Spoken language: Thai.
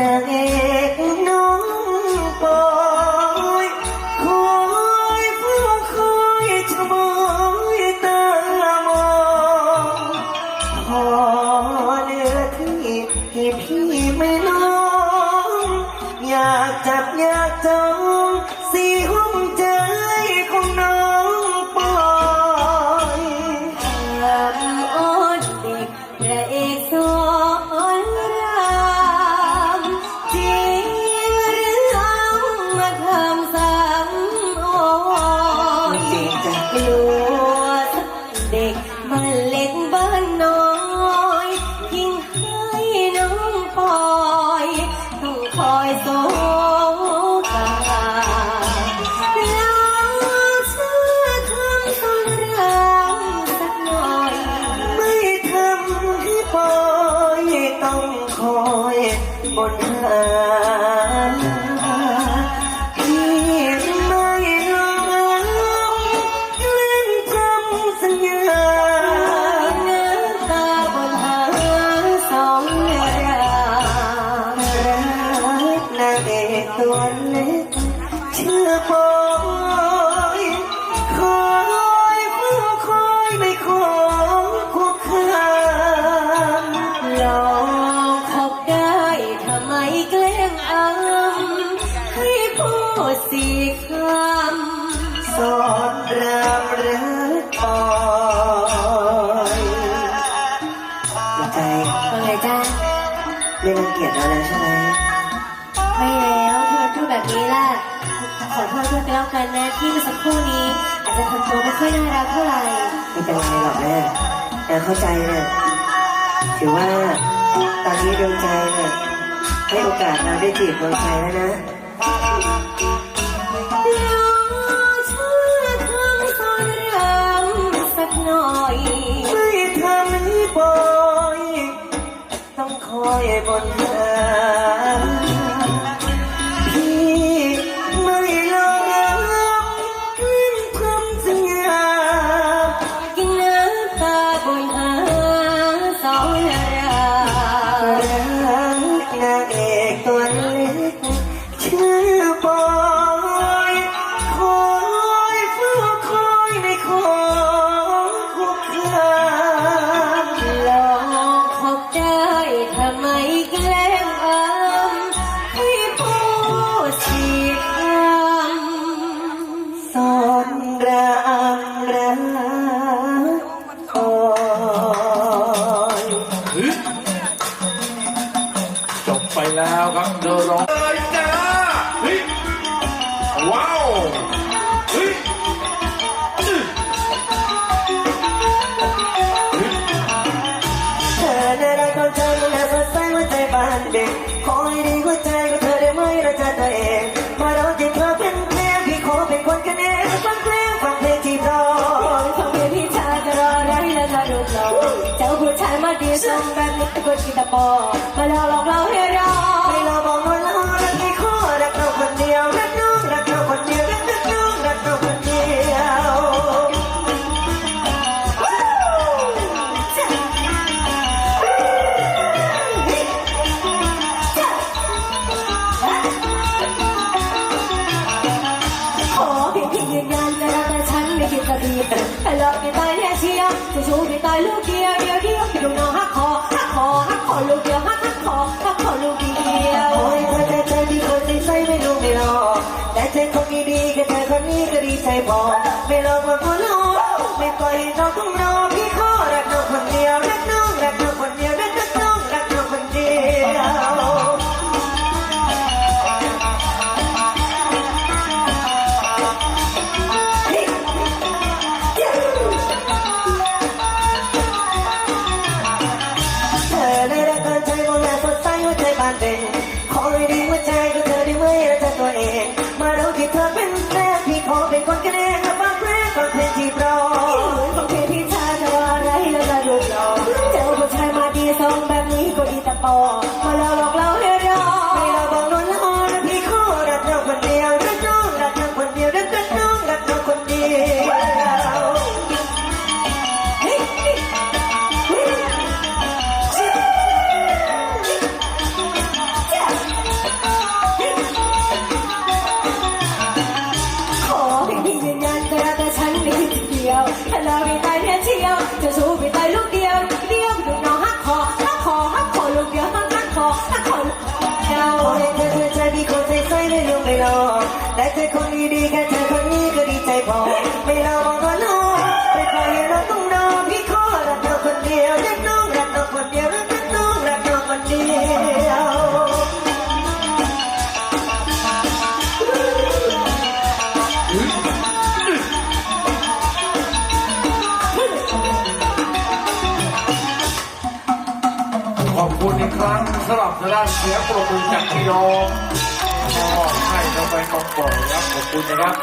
นางเอกน้องปอยคอยเพื่อคอยชะมอยตามองขอเนื้อที่ที่พี่ไม่น้อง อยากจับอยากจอง เด็กบ้านเล็กบ้านน้อยยิ่งให้น้องปอยต้องคอยโซกาแล้วเชื่อคำสอนรามสักหน่อย ไม่ทำให้ปอยต้องคอยบนหา ตัวเล็กชื่อปอยคอยเฝ้าคอยไม่ขอคุกคามลองคบได้ทำไมแกล้งอำให้พูดสี่คำสอนรามรักปอยหัวใจว่าไงจ้าไม่รังเกียจเราแล้วใช่ไหม ไม่แล้วทำไมพูดแบบนี้ล่ะ ขอโทษด้วยกันแล้วกันนะที่เมื่อสักครู่นี้อาจจะทำตัวไม่ค่อยน่ารักเท่าไหร่ไม่เป็นไรหรอกแม่แต่เข้าใจนะถือว่าตอนนี้ดวงใจเนี่ยให้โอกาสเราได้จีบดวงใจแล้วนะแล้วเชื่อคำสอนรำสักหน่อยไม่ทำให้ปอยต้องคอยบน นางเอกตัวเล็กชื่อ ครับเดอร้องเลยจ้าเฮ้ยว้าวเฮ้ยอื้อเธอน่ารักเข้าใจมันน่าสดใสหัวใจบานเด็กขอให้ดีหัวใจก็เธอได้ไหมเราจะตัวเองมาเราที่เธอเป็นเพลงพี่ขอเป็นคนกันเองฟังเพลงฟังเพลงที่เพราะฟังเพลงพี่ชายจะรอได้แล้วจะรูปหล่อเจ้าผู้ชายมาดีส่งแบบนี้ก็คิดตะปอมาหลอกหลอกเราให้รอให้เรา ลิกไม่ตายแน่เชียวจะชูไม่ตายลูกเดียวเดียวเดียวพี่ลูกน้องฮักคอฮักคอฮักคอลูกเดียวฮักฮักคอฮักคอลูกเดียวโอ้ยเธอแต่ใจที่คนใส่ใส่ไม่รู้ไม่หลอกแต่ใจคนดีๆกับเธอคนนี้ก็ดีใจพอไม่หลอกมาพูดหลอกไม่ปล่อยให้น้องต้องรอพี่ขอรัก แได้เจอคนดีๆแค่เธอคนนี้ก็ดีใจพอ ไม่เล่าบอกว่าน้องไม่พล่อยให้น้องต้องนอนพี่ขอรักเธอคนเดียวรักน้องรักน้องคนเดียวรักน้องรักน้องคนเดียวขอบคุณอีกครั้งสำหรับด้านเสียงปรบมือจากพี่น้อง ให้เราไปกองปล่อยครับขอบคุณนะครับ